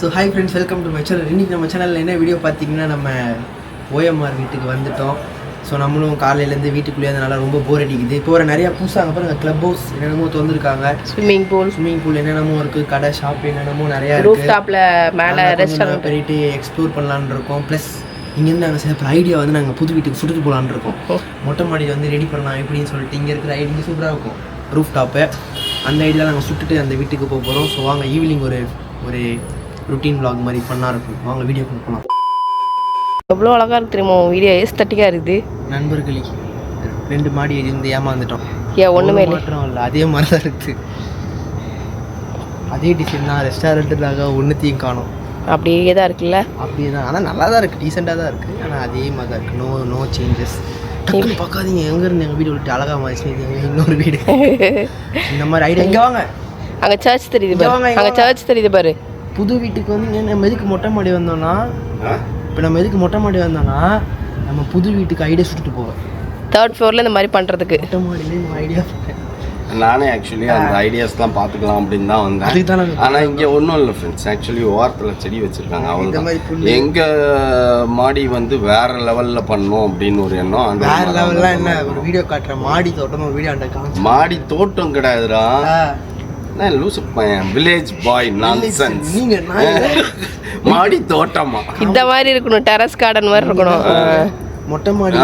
So hi friends welcome to my channel இன்றைக்கி நம்ம சேனலில் என்ன வீடியோ பார்த்தீங்கன்னா நம்ம ஓஎம்ஆர் வீட்டுக்கு வந்துட்டோம். ஸோ நம்மளும் காலையிலேருந்து வீட்டுக்குள்ளேயே இருந்தனால ரொம்ப போர் அடிக்குது. இப்போ வர நிறையா புதுசாக அங்கே பாருங்க க்ளப் ஹவுஸ் என்னென்னமோ திறந்துருக்காங்க. ஸ்விம்மிங் பூல் ஸ்விம்மிங் பூல் என்னென்னமோ இருக்குது கடை ஷாப் என்னென்னமோ நிறையா ரூஃப் டாப்ல மேல ரெஸ்டாரண்ட் போயிட்டு எக்ஸ்ப்ளோர் பண்ணலான்னு இருக்கோம். ப்ளஸ் இங்கேருந்து நாங்கள் சில ஐடியா வந்து நாங்கள் புது வீட்டுக்கு சுட்டுட்டு போகலான்னு இருக்கோம். மொட்டை மாடியில் வந்து ரெடி பண்ணலாம் எப்படின்னு சொல்லிட்டு இங்கே இருக்கிற ஐடியா சூப்பராக இருக்கும். ரூஃப் டாப்பு அந்த ஐடியா நாங்கள் சுட்டுட்டு அந்த வீட்டுக்கு போக போகிறோம் ஸோ வாங்க ஈவினிங் ஒரு ஒரு ருட்டீன் vlog மாதிரி பண்ணா இருக்கும். வாங்க வீடியோ போகலாம் எவ்வளோ அழகா இருக்கு தெரியுமா வீடியோ ஏஸ்தட்டிக்கா இருக்குது? நண்பர்களே ரெண்டு மாடி இருந்து ஏமாந்துட்டோம். ஏன் இல்லை. மாற்றம் இல்லை அதே மாதிரி தான் இருக்குது அதே டிசைன் தான் ரெஸ்டாரண்ட்டுக்காக ஒன்றுத்தையும் காணும். அப்படியே தான் இருக்குல்ல? அப்படியே தான் ஆனால் நல்லா தான் இருக்குது டீசெண்டாக தான் இருக்குது ஆனால் அதே மாதிரி தான் இருக்குது நோ நோ சேஞ்சஸ் டக்குன்னு பார்க்காதீங்க. எங்கே இருந்து எங்கள் வீடு விட்டு அழகாக மாறிச்சு இன்னொரு வீடு. இந்த மாதிரி ஐடியா இங்கே வாங்க. அங்க சர்ச் தெரியுது பாரு. அங்க சர்ச் தெரியுது பாரு. புது வீட்டுக்கு வந்து நம்ம எதுக்கு மொட்டை மாடி வந்தோம்னா இப்போ நம்ம எதுக்கு மொட்டை மாடி வந்தோம்னா நம்ம புது வீட்டுக்கு ஐடியா சுட்டுட்டு போவோம். தேர்ட் ஃப்ளோர்ல இந்த மாதிரி பண்றதுக்கு. மொட்டை மாடியிலே நம்ம ஐடியா நானே ஆக்சுவலி அந்த ஐடியாஸ்லாம் பார்த்துக்கலாம் அப்படின்னு தான் வந்தேன். ஆனால் இங்கே ஒன்றும் இல்லை ஃப்ரெண்ட்ஸ் ஆக்சுவலி ஓரத்தில் செடி வச்சுருக்காங்க இந்த மாதிரி அவ்வளோ புல்லு. எங்கள் மாடி வந்து வேற லெவலில் பண்ணணும் அப்படின்னு ஒரு எண்ணம் அந்த வேற மாதிரி லெவல்லாம் என்ன? ஒரு வீடியோ காட்டுற மாடி தோட்டமா வீடியோ மாடி தோட்டம் கிடையாதுடா. லூசு? பையன் வில்லேஜ் பாய் நான்சென்ஸ் நீங்க. மாடி தோட்டமா? இந்த மாதிரி இருக்கணும் டெரஸ் கார்டன் மாதிரி இருக்கணும். மொட்டை மாடி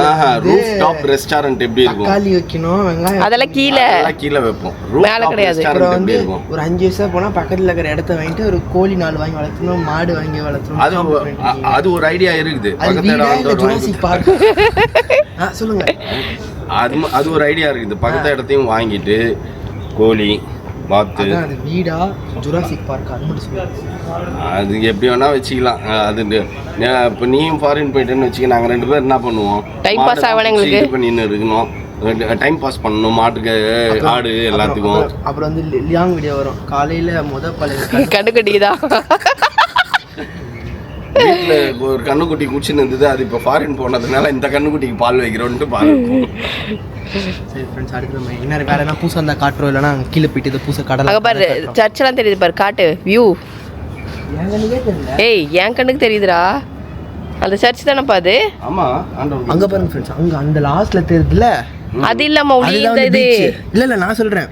ரூஃப் டாப் ரெஸ்டாரண்ட் எப்படி இருக்கும்? தக்காளி வைக்கணும் வெங்காயம் அதெல்லாம் கீழே. அதெல்லாம் கீழே வைப்போம். மேல கிடையாது. அப்புறம் வந்து ஒரு அஞ்சு வருஷம் போனா பக்கத்துல இருக்கிற இடத்த வாங்கிட்டு ஒரு கோழி நாலு வாங்கி வளர்த்தணும் மாடு வாங்கி வளர்த்தணும் அது. அது ஒரு ஐடியா இருக்குது. சொல்லுங்க. அது அது ஒரு ஐடியா இருக்குது. பக்கத்து இடத்தையும் வாங்கிட்டு கோழி வாத்து அதான் அது வீடா? ஜுராசிக் பார்க் அது மட்டும் சொல்லுங்க அது எப்படி வேணா வச்சுக்கலாம். அது இப்போ நீயும் ஃபாரின் போயிட்டேன்னு வச்சுக்க நாங்கள் ரெண்டு பேரும் என்ன பண்ணுவோம்? Pass மாட்டை ஆகணும் எங்களுக்கு. இது பண்ணின்னு இருக்கணும். டைம் பாஸ் பண்ணணும். மாட்டுக்கு ஆடு எல்லாத்துக்கும். அப்புறம் வந்து லியாங் வீடியோ வரும். காலையில முத பழைய கண்டு கட்டிக்குதா வீட்டில் ஒரு கண்ணுக்குட்டி குடிச்சுன்னு இருந்தது அது இப்போ ஃபாரின் போனதுனால இந்த கண்ணுக்குட்டிக்கு பால் வைக்கிறோன்ட்டு பால். சரி ஃப்ரெண்ட்ஸ் அடுத்து நம்ம என்ன வேற என்ன பூசா இருந்தா காட்டுறோம் இல்லைன்னா அங்க கீழே போயிட்டு இதை பூசை கடலை அங்க பாரு சர்ச்செல்லாம் தெரியுது பாரு காட்டு வியூ எங்களுக்கே தெரியல. ஏய் என் கண்ணுக்கு தெரியுதுடா. அந்த சர்ச் தானேப்பா அது? ஆமா அங்க பாருங்க ஃப்ரெண்ட்ஸ் அங்க அந்த லாஸ்ட்ல தெரியுதுல அது இல்லாம ஒளி இந்த இது. beach. இல்ல இல்ல நான் சொல்றேன்.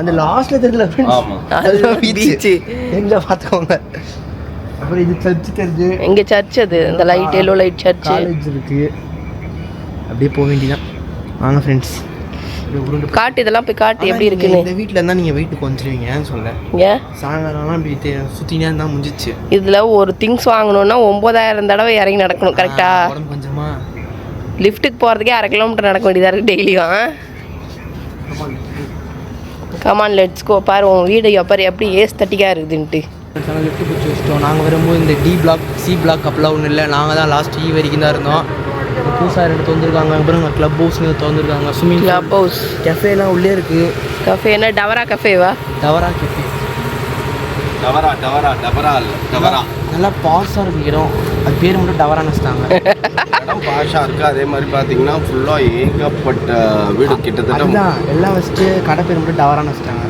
அந்த லாஸ்ட்ல தெரியல ஃப்ரெண்ட்ஸ் ஆமா. அதுதான் beach. எங்க பாத்துக்கோங்க. அப்புறம் இது சர்ச் தெரிஞ்சு எங்க சர்ச் அது இந்த light yellow light church college இருக்கு. அப்படியே போக வேண்டியதான் வாங்க ஃப்ரெண்ட்ஸ் காட்டு இதெல்லாம் போய் காட்டு எப்படி இருக்குன்னு? இந்த வீட்ல இருந்தா நீங்க வீட்டுக்கு வந்துருவீங்கன்னு சொல்ல. ஏன் சாயங்காலம்லாம் அப்படி தே- சுத்தினே இருந்தா முடிஞ்சிச்சு. இதுல ஒரு திங்ஸ் வாங்கணும்னா ஒன்பதாயிரம் தடவை இறங்கி நடக்கணும் கரெக்டா ஆ, உடம்பு கொஞ்சமா லிஃப்ட்டுக்கு போறதுக்கே அரை கிலோமீட்டர் நடக்க வேண்டியதா இருக்கு டெய்லியும் கமான் லெட்ஸ் கோ பாரு உன் வீடு எப்போ எப்படி ஏஸ் தட்டிக்கா இருக்குதுன்ட்டு. ஆனால் லிஃப்ட் பிடிச்சி வச்சிட்டோம் நாங்கள் வரும்போது இந்த டி பிளாக் சி பிளாக் அப்பெல்லாம் ஒன்றும் இல்லை. நாங்கள் தான் லாஸ்ட் ஈ வரைக்கும் தான் இருந்தோம். புதுசாக ரெண்டு திறந்துருக்காங்க அப்புறம் க்ளப் ஹவுஸ்னு திறந்துருக்காங்க. ஸ்விம்மிங் கிளப் ஹவுஸ் கெஃபேலாம் உள்ளே இருக்குது கஃபே என்ன? டவரா கஃபேவா டவரா கெஃபே டவரா டவரா டவரா இல்ல டவரா நல்லா பாஸாக இருக்கு இடம். அது பேர் மட்டும் டவரான்னு வச்சிட்டாங்க இடம் பாஷா இருக்கு. அதே மாதிரி பாத்தீங்கன்னா ஃபுல்லா ஏகப்பட்ட வீடு கிட்டத்தட்ட எல்லாம் வச்சுட்டு கடை பேர் மட்டும் டவரான்னு வச்சிட்டாங்க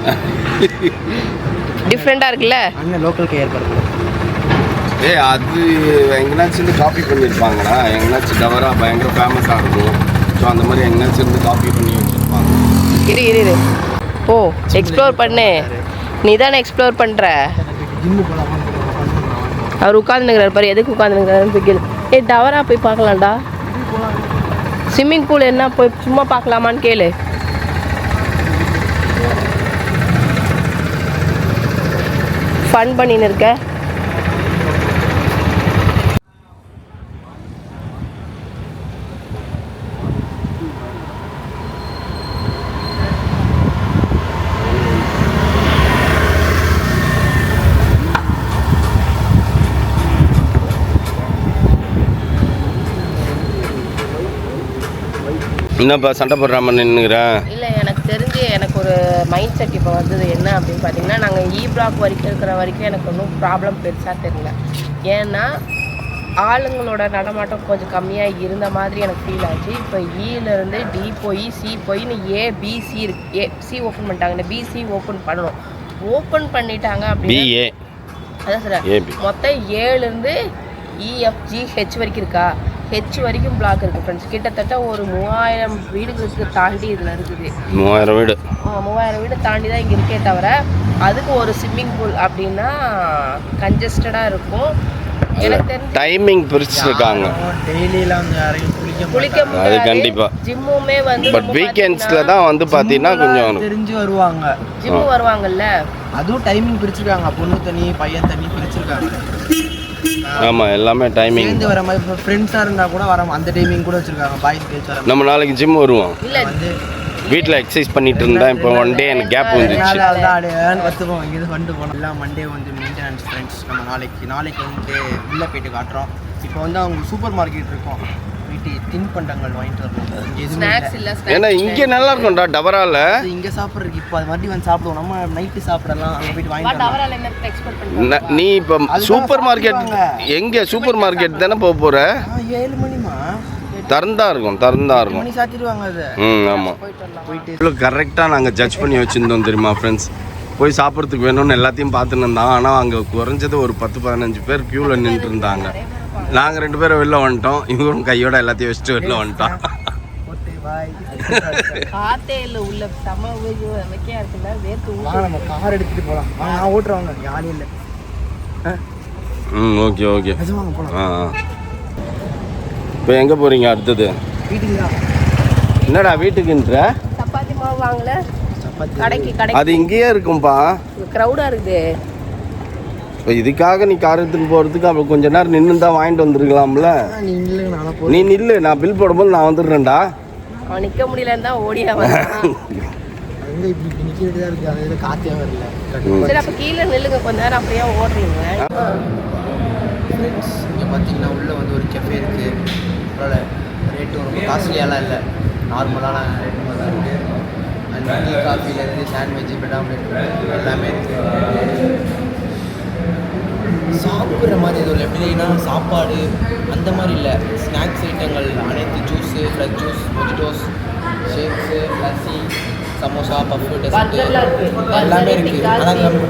டிஃப்ரெண்டா இருக்குல்ல? அண்ணன் லோக்கல் கேர் ஏய் அது எங்கேனாச்சும் இருந்து காப்பி பண்ணியிருப்பாங்கடா. எங்கேனாச்சும் டவரா பயங்கர ஃபேமஸாக இருக்கும். ஸோ அந்த மாதிரி எங்கேனாச்சும் இருந்து காப்பி பண்ணி வச்சுருப்பாங்க. இரு இரு இரு. ஓ எக்ஸ்ப்ளோர் பண்ணு. நீ தானே எக்ஸ்ப்ளோர் போகலாம் அவர் உட்காந்துருக்கிறார் பாரு. எதுக்கு உட்காந்துருக்கிறாருன்னு போய் கேளு ஏ டவரா போய் பார்க்கலாம்டா. ஸ்விம்மிங் பூல் என்ன? போய் சும்மா பார்க்கலாமான்னு கேளு. ஃபன் பண்ணின்னு இருக்க என்னப்பா சண்டை போடுற மாதிரி இல்லை எனக்கு ஒரு மைண்ட் செட் இப்போ வந்தது என்ன அப்படின்னு பார்த்தீங்கன்னா நாங்கள் இ பிளாக் வரைக்கும் இருக்கிற வரைக்கும் எனக்கு ஒன்றும் ப்ராப்ளம் பெருசாக தெரியல. ஏன்னா ஆளுங்களோட நடமாட்டம் கொஞ்சம் கம்மியாக இருந்த மாதிரி எனக்கு ஃபீல் ஆச்சு. இப்போ இருந்து டி போய் சி போயின்னு ஏ பிசி இருக்கு. ஏ சி ஓப்பன் பண்ணிட்டாங்க. பிசி ஓப்பன் பண்ணணும். ஓப்பன் பண்ணிட்டாங்க அப்படின்னா அதான் சார் மொத்தம் ஏழுலேருந்து இஎஃப்ஜி ஹெச் வரைக்கும் இருக்கா? ஹெச் வரைக்கும் பிளாக் இருக்குது ஃப்ரெண்ட்ஸ் கிட்டத்தட்ட ஒரு மூவாயிரம் வீடுகளுக்கு தாண்டி இதில் இருக்குது. மூவாயிரம் வீடு. ஆ, மூவாயிரம் வீடு தாண்டி தான் இங்கே இருக்கே தவிர அதுக்கு ஒரு ஸ்விம்மிங் பூல் அப்படின்னா கன்ஜஸ்டடாக இருக்கும். எனக்கு டைமிங் பிரிச்சிருக்காங்க. டெய்லியெல்லாம் வந்து யாரையும் குளிக்க. அது கண்டிப்பா. ஜிம்முமே வந்து பட் வீக்கெண்ட்ஸில் தான் வந்து பார்த்தீங்கன்னா கொஞ்சம் தெரிஞ்சு வருவாங்க. ஜிம்மு வருவாங்கல்ல? அதுவும் டைமிங் பிரிச்சிருக்காங்க. பொண்ணு தனி பையன் தனி பிரிச்சிருக்காங்க. ஆமாம் எல்லாமே டைமிங் சேர்ந்து வர மாதிரி இப்போ ஃப்ரெண்ட்ஸாக இருந்தால் கூட வர அந்த டைமிங் கூட வச்சிருக்காங்க. பாய்ஸ் கேர்ள்ஸ் வர நம்ம நாளைக்கு ஜிம் வருவோம். வந்து வீட்டில் எக்ஸசைஸ் பண்ணிட்டு இருந்தேன் இப்போ ஒன் டே எனக்கு கேப் வந்துச்சு நாள் தான் அடையான்னு கற்றுப்போம் இங்கேருந்து வந்துட்டு போனோம் எல்லாம் மண்டே வந்து மெயின்டெனன்ஸ் ஃப்ரெண்ட்ஸ் நம்ம நாளைக்கு. நாளைக்கு வந்து உள்ளே போயிட்டு காட்டுறோம். இப்போ வந்து அவங்க சூப்பர் மார்க்கெட் இருக்கும். வீட்டு தின்பண்டங்கள் வாங்கிட்டு வரணும். இங்கே எதுவுமே ஸ்நாக்ஸ் இல்லை இல்லை ஏன்னா இங்கே நல்லா இருக்கும்டா டபரால இங்கே சாப்பிட்றதுக்கு இப்போ அது மறுபடியும் வந்து சாப்பிடுவோம். நம்ம நைட்டு சாப்பிடலாம் அங்கே போயிட்டு வாங்கிட்டு பட் வரலாம். அவரால் என்ன எக்ஸ்பெக்ட் ந- பண்ணுவாங்க நீ இப்போ சூப்பர் மார்க்கெட். எங்கே சூப்பர் மார்க்கெட் தானே போக போகிற ஆ ஏழு மணிமா திறந்தா இருக்கும் திறந்தா எட்டு இருக்கும். மணி சாத்திடுவாங்க அதை. ம் ஆமாம் போயிட்டு வரலாம். போயிட்டு. இவ்வளோ கரெக்டாக நாங்கள் ஜட்ஜ் பண்ணி வச்சுருந்தோம் தெரியுமா ஃப்ரெண்ட்ஸ் போய் சாப்பிட்றதுக்கு வேணும்னு எல்லாத்தையும் பார்த்துன்னு இருந்தாங்க. ஆனால் அங்கே குறைஞ்சது ஒரு பத்து பதினஞ்சு பேர் க்யூவில் நின்றுட்டு இருந்தாங்க. நாங்கள் ரெண்டு பேரும் வெளில வந்துட்டோம். இவரும் கையோட எல்லாத்தையும் வச்சுட்டு வெளில வந்துட்டோம். காத்தே இல்லை உள்ள செம வைக்கையா இருக்குல்ல வேர்த்து நம்ம கார் எடுத்துகிட்டு போகலாம் வாங்க நான் ஓட்டுறவங்க யாரும் இல்லை. ம் ஓகே ஓகே. ஆ இப்போ எங்கே போகிறீங்க அடுத்தது? என்னடா வீட்டுக்குன்ற? சப்பாத்தி மாவு வாங்கல. சப்பாத்தி. கடைக்கு கடைக்கு. அது இங்கேயே இருக்கும்பா. க்ரௌடா இருக்குது. இப்போ இதுக்காக நீ கார் எடுத்துன்னு போகிறதுக்கு அப்போ கொஞ்ச நேரம் நின்று தான் வாங்கிட்டு வந்துருக்கலாம்ல? நீ நில்லு நான் பில் போடும்போது நான் வந்துடுறேன்டா. அவன் நிக்க முடியலன்னு தான் ஓடியா நிற்க. சரி அப்ப கீழே நில்லுங்க கொஞ்ச நேரம் அப்படியே ஓடுறீங்க. ஃப்ரெண்ட்ஸ் இங்கே பார்த்தீங்கன்னா உள்ளே வந்து ஒரு கெஃபே இருக்குது அதோட ரேட்டும் ரொம்ப காஸ்ட்லியாலாம் இல்லை. நார்மலான ரேட்டு தான் இருக்குது அண்ட் டீ காஃபிலேருந்து சாண்ட்விச் பிரெட் ஆம்லெட் எல்லாமே இருக்குது சாப்பிட்ற மாதிரி எதுவும் இல்லை. எப்படின்னா சாப்பாடு அந்த மாதிரி இல்லை. ஸ்நாக்ஸ் ஐட்டங்கள் அனைத்து juice fresh juice mojitos shakes lassi samosa puff Burgerலாம் இருக்கு. டெசர்ட் எல்லாமே இருக்குது ஆனால் நம்ம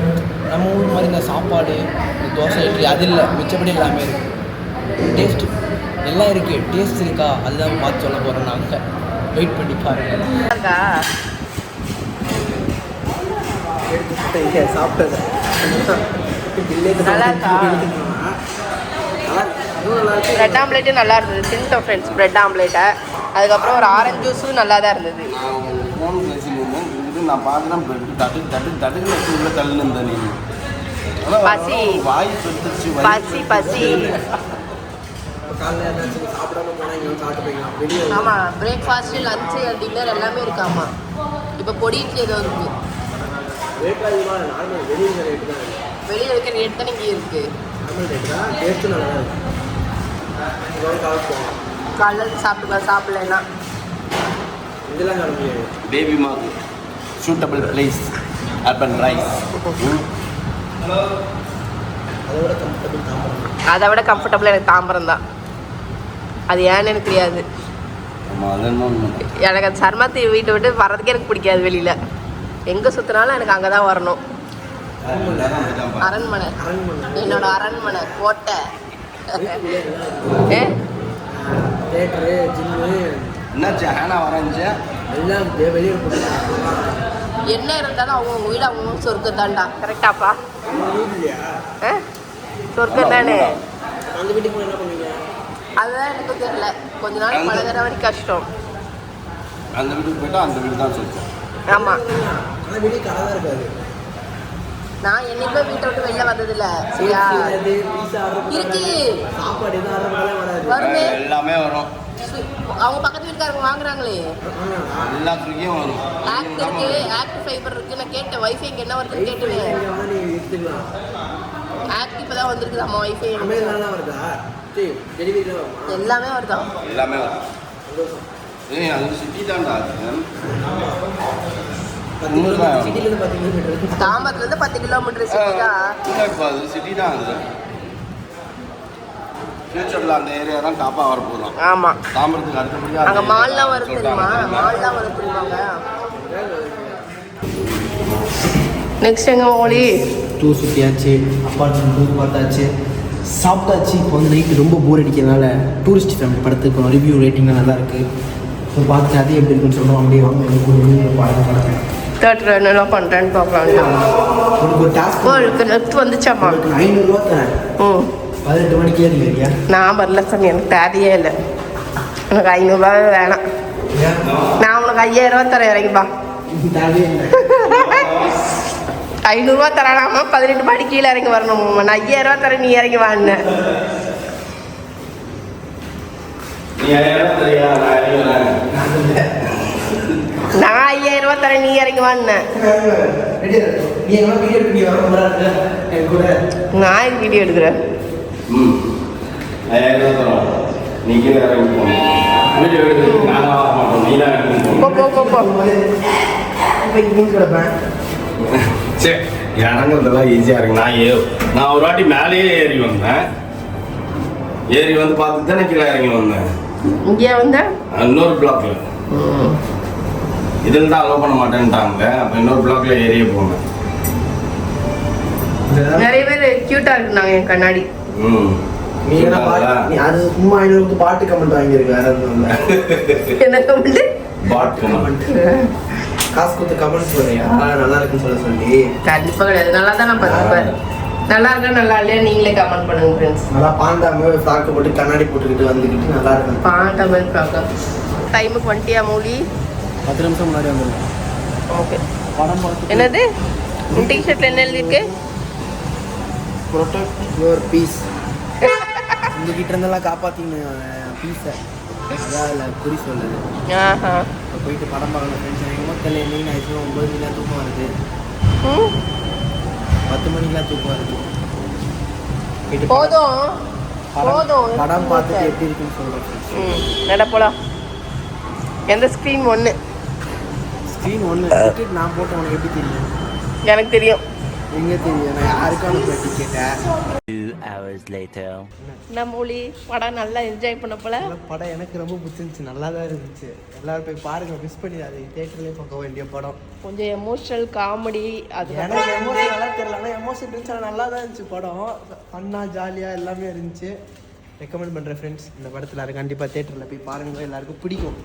நம்ம ஊர் மாதிரி இந்த சாப்பாடு இந்த தோசை இட்லி அது இல்லை. மிச்சப்படி எல்லாமே இருக்குது டேஸ்ட் எல்லாம் இருக்குது டேஸ்ட் இருக்கா? அதுதான் பார்த்து சொல்ல போகிறோம் நாங்கள் வெயிட் பண்ணி பாருங்க. இருக்கா? இங்கே சாப்பிட்டது? பிரெட் ஆம்லேட்டு நல்லா இருந்தது. தின்ட்டோம் ஃப்ரெண்ட்ஸ் பிரெட் ஆம்லேட்டை அதுக்கப்புறம் ஒரு ஆரஞ்சு ஜூஸும் நல்லா தான் இருந்தது. நான் போயிட்டு தட்டு தட்டு தட்டுன்னு வச்சு உள்ள தள்ளுன்னு இருந்தேன் நீ அதான் பசி. வாய் பசி பசி. ஆமாம் பிரேக்ஃபாஸ்ட்டு லஞ்சு டின்னர் எல்லாமே இருக்காமா இப்போ பொடி இட்லி ஏதோ இருக்கு. ரேட்லாம் அதிகமாக நார்மல் வெளியே இருக்க ரேட் தான் இங்கே இருக்கு. காலைல சாப்பிட்டுக்கலாம் சாப்பிடலன்னா இதெல்லாம் கால முடியாது. Baby mark suitable place Urban Rise அதை விட கம்ஃபர்டபுளாக எனக்கு தாம்பரம் தான். அது ஏன்னு எனக்கு தெரியாது. எனக்கு அந்த சர்மாத்தி வீட்டை விட்டு வர்றதுக்கே எனக்கு பிடிக்காது வெளியில். எங்கே சுற்றினாலும் எனக்கு அங்கே தான் வரணும். அரண்மனை. என்னோட அரண்மனை கோட்டை. ஏ? Theatre gym. என்னாச்சு? ஹேனா வரஞ்சு எல்லாம் வெளியே என்ன இருந்தாலும் அவங்க வீடு அவங்க சொர்க்கம் தான்டா. கரெக்டாப்பா சொர்க்கம் தானே? அந்த வீட்டுக்கு போய் என்ன பண்ணுவீங்க அதுதான் எனக்கு தெரியல. கொஞ்ச நாள் பழகுற வரைக்கும் கஷ்டம். அந்த வீட்டுக்கு போயிட்டா அந்த வீடு தான் சொல்லுவோம் ஆமாம் வெளியே கடை தான் இருக்காது. நான் என்னைக்குமே வீட்டை விட்டு வெளில வந்ததில்ல. சரியா? இருக்கு. வராது. வருமே எல்லாமே வரும். அவங்க பக்கத்து வீட்டுக்காரங்க வாங்குறாங்களே. ஆ, எல்லா ஃப்ரீயும் வரும். ஆக்ட் இருக்கு ஆக்ட் ஃபைபர் இருக்கு. நான் கேட்டேன் வைஃபை இங்கே என்ன வருதுன்னு எடுத்துக்கலாம். ஆக்ட் இப்போ தான் வந்திருக்குது அம்மா வைஃபை அமேசான்லாம் வருதா? எல்லாமே எல்லாமே ஏய் அது சிட்டி தான்டா பத்து கிலோமீட்டர் தாம்பரத்துலேருந்து பத்து கிலோமீட்டர் சிட்டி தான் சிட்டி தான் அது ஃபியூச்சரில் அந்த ஏரியா தான் டாப்பாக வர போகிறோம் ஆமாம் தாம்பரத்துக்கு அடுத்தபடியாக அங்கே மால்லாம் வருது தெரியுமா? மால்லாம் வருது தெரியுமாங்க? நெக்ஸ்ட் எங்கே ஓலி டூர் சுற்றியாச்சு அப்பார்ட்மெண்ட் டூர் பார்த்தாச்சு. சாப்பிட்டாச்சு. இப்போ வந்து நைட்டு ரொம்ப போர் அடிக்கிறதுனால டூரிஸ்ட் ஃபேமிலி படத்துக்கு ரிவ்யூ ரேட்டிங்லாம் நல்லா இருக்குது பார்த்து பார்த்துட்டு எப்படி இருக்குன்னு சொன்னோம் அப்படியே வாங்க எனக்கு ஒரு பாருங்க தேட்டர் என்னெல்லாம் பண்ணுறேன்னு பார்க்கலாம் ஒரு லெஃப்ட் வந்துச்சாம்மா? ஐநூறுரூவா தரேன். ம் பதினெட்டு மணிக்கு ஏறி வரியா? நான் வரல சாமி எனக்கு தேவையே இல்லை. எனக்கு ஐநூறுரூவாவே வேணாம். நான் உனக்கு ஐயாயிரம் ரூபா தரேன் இறங்கிப்பா ஐநூறுரூவா தரானாமா பதினெட்டு மணி கீழே இறங்கி வரணும். நான் ஐயாயிரம் ரூபா தரேன் நீ இறங்கி வான்னு நீ ஐயாயிரம் தரியா? நான் நான் ஐயாயிரம் ரூபா தரேன் நீ இறங்கி கூட நான் வீடியோ எடுக்கிறேன் இறங்குறதெல்லாம் ஈஸியாக இருக்கு. நான் நான் ஒரு வாட்டி மேலேயே ஏறி வந்தேன். ஏறி வந்து பார்த்துட்டு தான் கீழே இறங்கி வந்தேன். இங்கே வந்தா? இன்னொரு பிளாக்ல இதில் தான் அலோவ் பண்ண மாட்டேன்ட்டாங்க. அப்போ இன்னொரு பிளாக்ல ஏறியே போனேன் நிறைய பேர் க்யூட்டாக இருக்குனாங்க என் கண்ணாடி. ம். நீ என்ன பாட்டு நீ அது சும்மா ஐநூறு பாட்டு கமெண்ட் வாங்கியிருக்கு வேற எதுவும் இல்லை. என்ன கமெண்ட் காசு கொடுத்து கமெண்ட் சொல்றியா நல்லா இருக்குன்னு சொல்ல சொல்லி. கண்டிப்பாக கிடையாது நல்லா தான் நான் பார்த்துப்பேன் நல்லா இருக்கா நல்லா இல்லையா நீங்களே கமெண்ட் பண்ணுங்க ஃப்ரெண்ட்ஸ் நல்லா பாண்டாம ஃப்ராக்கு போட்டு கண்ணாடி போட்டுக்கிட்டு வந்துக்கிட்டு நல்லா இருக்கும் பாட்ட மாதிரி பார்க்க டைமுக்கு வந்துட்டியா மூலி பத்து நிமிஷம் முன்னாடி வந்துருக்கேன் ஓகே. படம் பார்த்து என்னது? உன் டிஷர்ட்ல என்ன எழுதிருக்கு ப்ரொடெக்ட் யுவர் பீஸ் உங்ககிட்ட இருந்தெல்லாம் காப்பாற்றிங்க பீஸை அதில் குறி சொல்லுது போயிட்டு படம் பார்க்கணும் ஃப்ரெண்ட்ஸ் எனக்கு ஆயிடுச்சு ஒம்பது மணிக்கெலாம் தூக்கம் வருது. ம்? பத்து மணிக்கெலாம் தூக்கம் வருது. போதும். போதும். படம் பார்த்துட்டு எப்படி இருக்குன்னு சொல்கிறேன் ம் நட போலாம். எந்த ஸ்க்ரீன் ஒன்று ஸ்க்ரீன் ஒன்று டிக்கெட் நான் போட்டு உனக்கு எப்படி தெரியும்? எனக்கு தெரியும். எங்கே தெரியும்? நான் Two hours later. என்ன மூலி படம் நல்லா என்ஜாய் பண்ண போல. படம் எனக்கு ரொம்ப பிடிச்சிருந்துச்சு. நல்லா தான் இருந்துச்சு. எல்லாரும் போய் பாருங்க மிஸ் பண்ணி அது தேட்டர்லேயே பார்க்க வேண்டிய படம். கொஞ்சம் எமோஷனல் காமெடி அது எனக்கு எமோஷன் நல்லா தெரியல. ஆனால் எமோஷன் இருந்துச்சு. ஆனால் நல்லா தான் இருந்துச்சு படம். ஃபன்னாக ஜாலியாக எல்லாமே இருந்துச்சு. ரெக்கமெண்ட் பண்ணுறேன் ஃப்ரெண்ட்ஸ் இந்த படத்தில் கண்டிப்பாக தேட்டரில் போய் பாருங்க. எல்லாருக்கும் பிடிக்கும்.